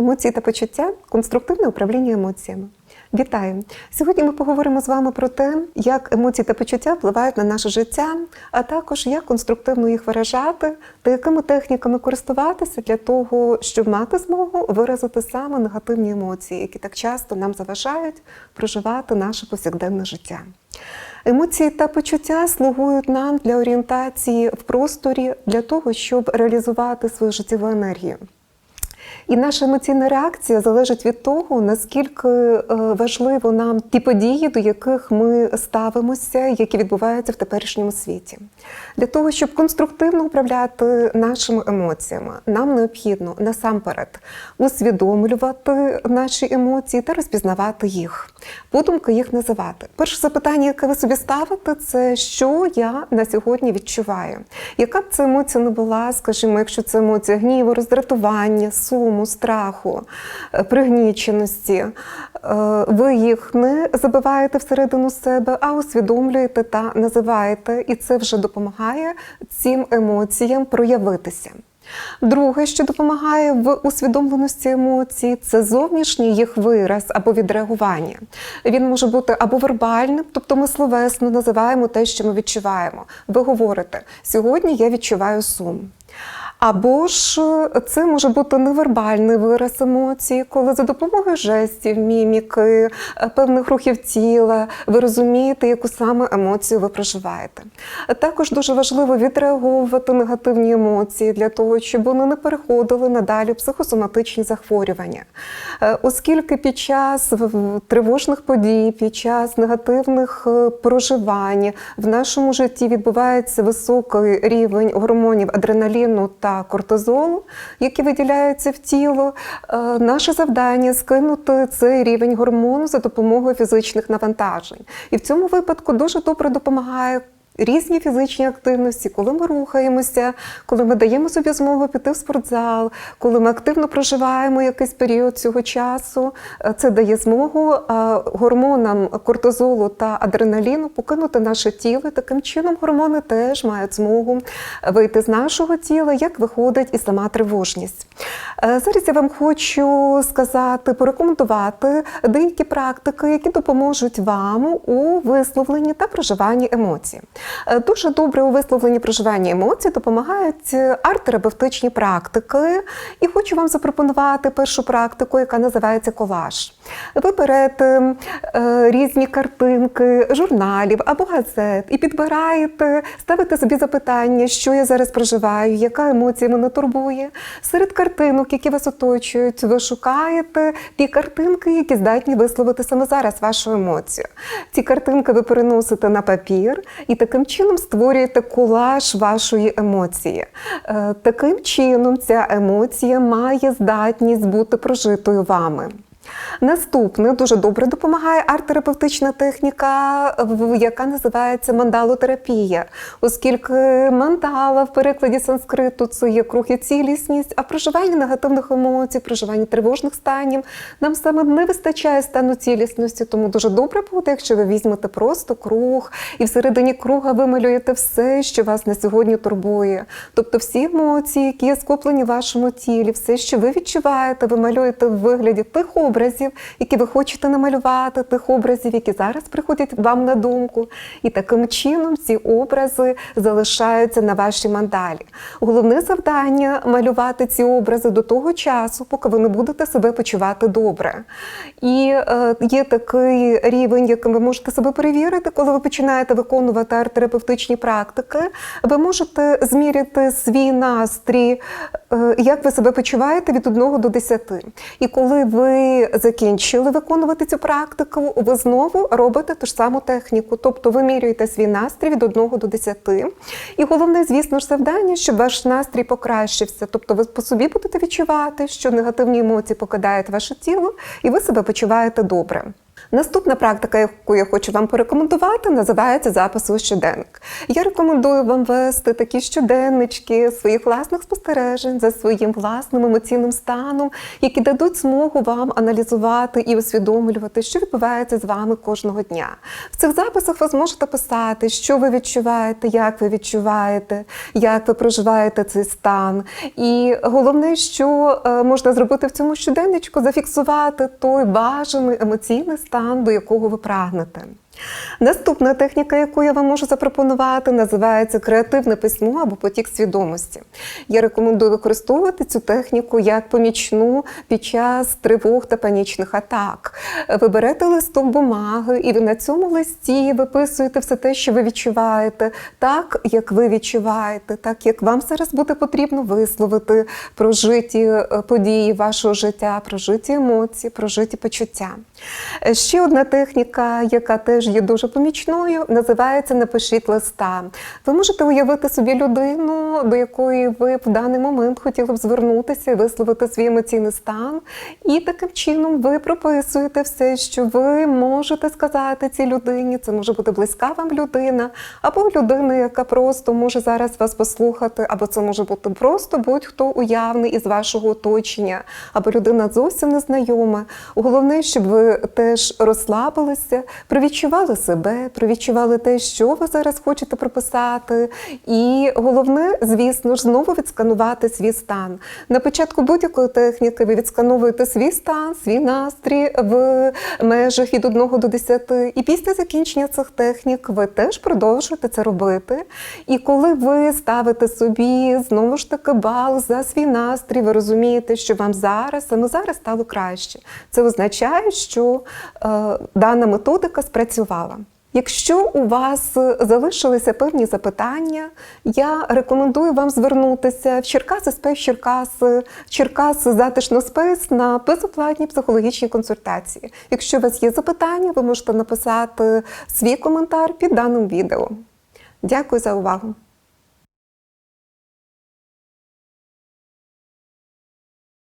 Емоції та почуття конструктивне управління емоціями. Вітаю! Сьогодні ми поговоримо з вами про те, як емоції та почуття впливають на наше життя, а також як конструктивно їх виражати та якими техніками користуватися для того, щоб мати змогу виразити саме негативні емоції, які так часто нам заважають проживати наше повсякденне життя. Емоції та почуття слугують нам для орієнтації в просторі для того, щоб реалізувати свою життєву енергію. І наша емоційна реакція залежить від того, наскільки е, важливо нам ті події, до яких ми ставимося, які відбуваються в теперішньому світі. Для того, щоб конструктивно управляти нашими емоціями, нам необхідно насамперед усвідомлювати наші емоції та розпізнавати їх, подумки їх називати. Перше запитання, яке ви собі ставите, це що я на сьогодні відчуваю. Яка б це емоція не була, скажімо, якщо це емоція гніву, роздратування, суму, страху, е, пригніченості, е, ви їх не забиваєте всередину себе, а усвідомлюєте та називаєте, і це вже допомагає цим емоціям проявитися. Друге, що допомагає в усвідомленості емоцій, це зовнішній їх вираз або відреагування. Він може бути або вербальним, тобто ми словесно називаємо те, що ми відчуваємо. Ви говорите: сьогодні я відчуваю сум. Або ж е, це може бути невербальний вираз емоцій, коли за допомогою жестів, міміки, е, певних рухів тіла ви розумієте, яку саме емоцію ви проживаєте. Також дуже важливо відреаговувати негативні емоції для того, щоб вони не переходили надалі в психосоматичні захворювання. Е, Оскільки під час тривожних подій, під час негативних проживань в нашому житті відбувається високий рівень гормонів адреналіну та кортизолу, які виділяються в тіло. Е, Наше завдання скинути цей рівень гормону за допомогою фізичних навантажень. І в цьому випадку дуже добре допомагає. Різні фізичні активності, коли ми рухаємося, коли ми даємо собі змогу піти в спортзал, коли ми активно проживаємо якийсь період цього часу, е, це дає змогу е, гормонам кортизолу та адреналіну покинути наше тіло. Таким чином гормони теж мають змогу вийти з нашого тіла, як виходить і сама тривожність. Е, Зараз я вам хочу сказати, порекомендувати деякі практики, які допоможуть вам у висловленні та проживанні емоцій. Е, Дуже добре у висловленні проживання емоцій допомагають е, арт-терапевтичні практики. І хочу вам запропонувати першу практику, яка називається колаж. Ви берете е, різні картинки журналів або газет і підбираєте, ставите собі запитання, що я зараз проживаю, яка емоція мене турбує. Серед картинок, які вас оточують, ви шукаєте ті картинки, які здатні висловити саме зараз вашу емоцію. Ці картинки ви переносите на папір і таким чином створюєте колаж вашої емоції. Е, Таким чином, ця емоція має здатність бути прожитою вами. Наступне дуже добре допомагає арт-терапевтична техніка, яка називається мандалотерапія, оскільки мандала в перекладі санскриту це є круг і цілісність, а проживання негативних емоцій, проживання тривожних станів нам саме не вистачає стану цілісності, тому дуже добре буде, якщо ви візьмете просто круг і всередині круга вималюєте все, що вас на сьогодні турбує. Тобто всі емоції, які є скоплені в вашому тілі, все, що ви відчуваєте, ви малюєте в вигляді тих образів, які ви хочете намалювати, тих образів, які зараз приходять вам на думку. І таким чином ці образи залишаються на вашій мандалі. Головне завдання малювати ці образи до того часу, поки ви не будете себе почувати добре. І е, є такий рівень, яким ви можете себе перевірити, коли ви починаєте виконувати арт-терапевтичні практики. Ви можете зміряти свій настрій, е, як ви себе почуваєте від 1 до 10. І коли ви закінчили виконувати цю практику, ви знову робите ту ж саму техніку. Тобто ви міряєте свій настрій від 1 до 10. І головне, звісно ж, завдання, щоб ваш настрій покращився. Тобто ви по собі будете відчувати, що негативні емоції покидають ваше тіло, і ви себе почуваєте добре. Наступна практика, яку я хочу вам порекомендувати, називається запис у щоденник. Я рекомендую вам вести такі щоденнички своїх власних спостережень за своїм власним емоційним станом, які дадуть змогу вам аналізувати і усвідомлювати, що відбувається з вами кожного дня. В цих записах ви зможете писати, що ви відчуваєте, як ви відчуваєте, як ви проживаєте цей стан. І головне, що е, можна зробити в цьому щоденничку, зафіксувати той бажаний емоційний стан, до якого ви прагнете. Наступна техніка, яку я вам можу запропонувати, називається креативне письмо або потік свідомості. Я рекомендую використовувати цю техніку як помічну під час тривог та панічних атак. Ви берете листок бумаги, і ви на цьому листі виписуєте все те, що ви відчуваєте, так як ви відчуваєте, так як вам зараз буде потрібно висловити прожиті е, події вашого життя, прожиті емоції, прожиті почуття. Е, Ще одна техніка, яка теж є дуже помічною, називається Напишіть листа. Ви можете уявити собі людину, до якої ви в даний момент хотіли б звернутися і висловити свій емоційний стан. І таким чином ви прописуєте все, що ви можете сказати цій людині. Це може бути близька вам людина, або людина, яка просто може зараз вас послухати, або це може бути просто будь-хто уявний із вашого оточення, або людина зовсім незнайома. Головне, щоб ви теж розслабилися, провідчували себе, провідчували те, що ви зараз хочете прописати. І головне, звісно ж, знову відсканувати свій стан. На початку будь-якої техніки ви відскановуєте свій стан, свій настрій в межах від 1 до 10. І після закінчення цих технік ви теж продовжуєте це робити. І коли ви ставите собі знову ж таки бал за свій настрій, ви розумієте, що вам зараз, саме зараз стало краще. Це означає, що е, дана методика спрацювала. Якщо у вас залишилися певні запитання, я рекомендую вам звернутися в Черкаси Спейс Черкаси, Черкаси Затишно Спейс на безоплатні психологічні консультації. Якщо у вас є запитання, ви можете написати свій коментар під даним відео. Дякую за увагу!